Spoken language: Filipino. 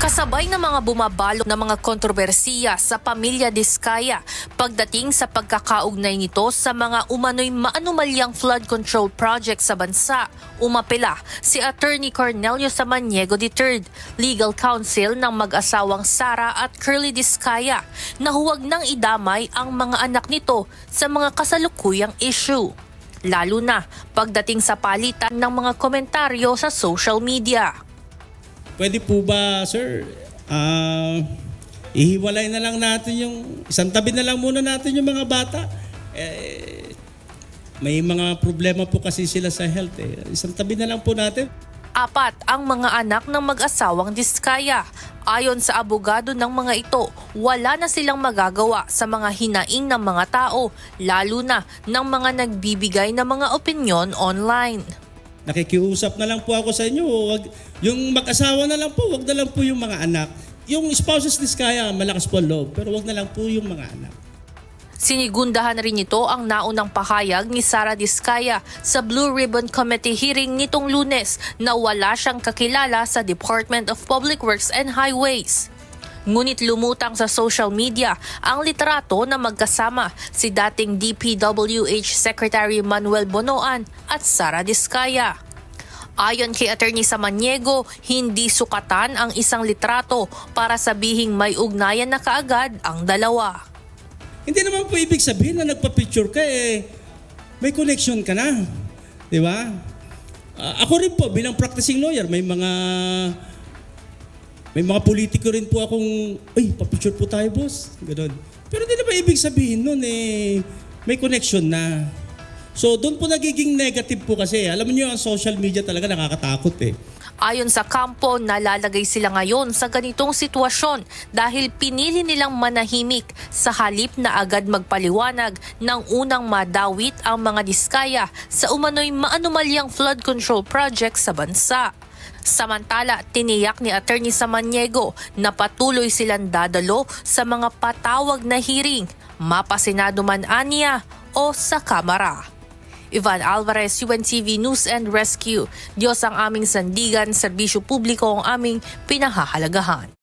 Kasabay ng mga bumabalot na mga kontrobersiya sa pamilya Diskaya pagdating sa pagkakaugnay nito sa mga umano'y maanumalyang flood control project sa bansa, umapela si Attorney Cornelio Samaniego III, legal counsel ng mag-asawang Sara at Curly Diskaya na huwag nang idamay ang mga anak nito sa mga kasalukuyang issue. Lalo na pagdating sa palitan ng mga komentaryo sa social media. Pwede po ba, sir, ah, ihiwalay na lang natin yung, isang tabi na lang muna natin yung mga bata. Eh, may mga problema po kasi sila sa health eh. Isang tabi na lang po natin. Apat ang mga anak ng mag-asawang Diskaya. Ayon sa abogado ng mga ito, wala na silang magagawa sa mga hinaing ng mga tao, lalo na ng mga nagbibigay ng mga opinyon online. Nakikiusap na lang po ako sa inyo. Wag, yung mag-asawa na lang po, wag na lang po yung mga anak. Yung spouses this kaya, malakas po ang loob, pero wag na lang po yung mga anak. Sinigundahan rin ito ang naunang pahayag ni Sara Diskaya sa Blue Ribbon Committee hearing nitong lunes na wala siyang kakilala sa Department of Public Works and Highways. Ngunit lumutang sa social media ang litrato na magkasama si dating DPWH Secretary Manuel Bonoan at Sara Diskaya. Ayon kay Attorney Samaniego, hindi sukatan ang isang litrato para sabihing may ugnayan na kaagad ang dalawa. Hindi naman po ibig sabihin na nagpa-picture ka eh, may connection ka na. Di ba? Ah, ako rin po, bilang practicing lawyer, may mga may mga politiko rin po akong, ay, papicture po tayo, boss. Ganun. Pero hindi naman ibig sabihin nun eh, may connection na. So, doon po nagiging negative po kasi. Alam niyo ang social media talaga nakakatakot eh. Ayon sa kampo, nalalagay sila ngayon sa ganitong sitwasyon dahil pinili nilang manahimik sa halip na agad magpaliwanag ng unang madawit ang mga diskaya sa umano'y maanumalyang flood control project sa bansa. Samantala, tiniyak ni Attorney Samaniego na patuloy silang dadalo sa mga patawag na hearing, mapasinado man aniya o sa kamara. Ivan Alvarez, UNTV News and Rescue. Diyos ang aming sandigan, serbisyo publiko ang aming pinahahalagahan.